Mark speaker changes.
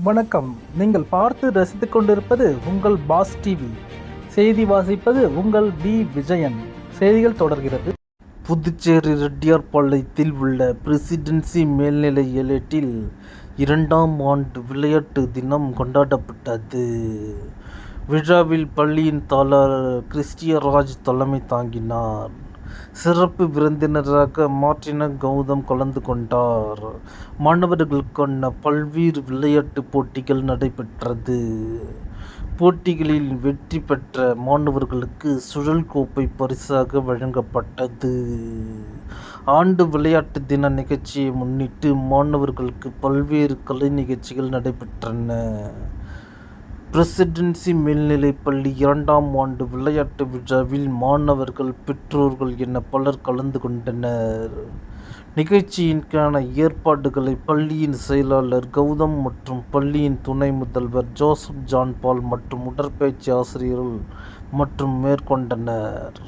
Speaker 1: வணக்கம். நீங்கள் பார்த்து ரசித்துக் கொண்டிருப்பது உங்கள் பாஸ் டிவி. செய்தி வாசிப்பது உங்கள் பி விஜயன். செய்திகள் தொடர்கிறது. புதுச்சேரி ரெட்டியார்பாளையத்தில் உள்ள பிரசிடென்சி மேல்நிலை ஏலேட்டில் இரண்டாம் ஆண்டு விளையாட்டு தினம் கொண்டாடப்பட்டது. விழாவில் பள்ளியின் தாளர் கிறிஸ்டியராஜ் தலைமை தாங்கினார். சிறப்பு விருந்தினராக மார்டின கௌதம் கலந்து கொண்டார். மாணவர்களுக்கான பல்வேறு விளையாட்டுப் போட்டிகள் நடைபெற்றது. போட்டிகளில் வெற்றி பெற்ற மாணவர்களுக்கு சுழல் கோப்பை பரிசாக வழங்கப்பட்டது. ஆண்டு விளையாட்டு தின நிகழ்ச்சியை முன்னிட்டு மாணவர்களுக்கு பல்வேறு கலை நிகழ்ச்சிகள் நடைபெற்றன. பிரசிடென்சி மேல்நிலைப்பள்ளி இரண்டாம் ஆண்டு விளையாட்டு விழாவில் மாணவர்கள் பெற்றோர்கள் என பலர் கலந்து கொண்டனர். நிகழ்ச்சியின்கான ஏற்பாடுகளை பள்ளியின் செயலாளர் கௌதம் மற்றும் பள்ளியின் துணை முதல்வர் ஜோசப் ஜான்பால் மற்றும் உடற்பயிற்சி ஆசிரியர்கள் மற்றும் மேற்கொண்டனர்.